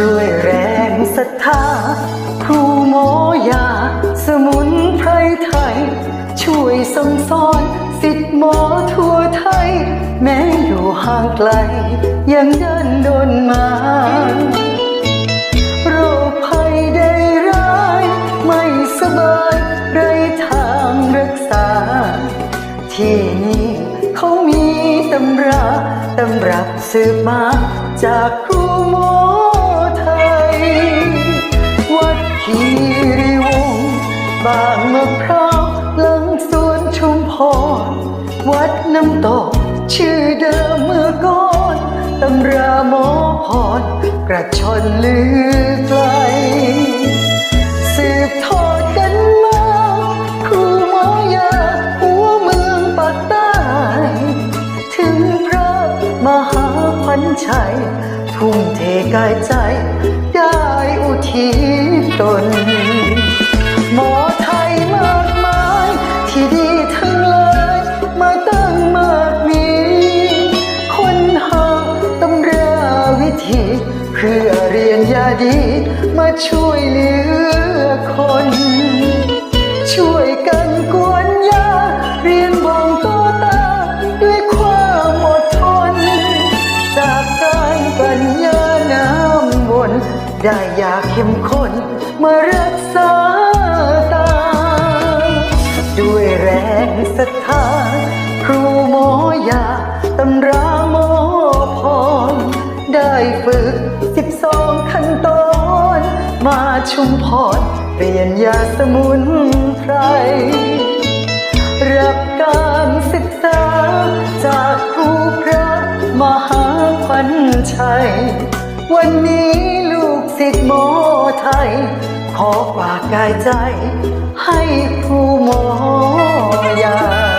ด้วยแรงศรัทธา ครูหมอยา สมุนไพรไทย ช่วยส่งสอนสิทธิ์หมอทั่วไทย แม้อยู่ห่างไกล ยังเดินดนมาโรคภัยได้ร้าย ไม่สบายไรทางรักษา ที่นี่เขามีตำรา ตำรับสืบมาจากครูหมอ คีรีวงบางมะพร้าวหลังสวนชุมพร วัดน้ำตก ชื่อเดิมเมื่อก่อนตำราหมอพร กระชอนลือไกลสืบทอดกันมาครูหมอยาหัวเมืองปากใต้ถึงพระมหาพันชัย ทุ่มเทกายใจ เพื่อเรียนยาดีมาช่วยเหลือคน ช่วยกันกวนยา เรียนบ่งตัวตา ด้วยความอดทน จากการปัญญาน้ำวนได้ยาเข้มข้นมารักษาตา ด้วยแรงศรัทธาครูหมอยาตำรา มาชุมพรเรียนยาสมุนไพรรับการศึกษา จากครูพระมหาขวัญชัย วันนี้ลูกศิษย์หมอไทย ขอฝากกายใจ ให้ครูหมอยา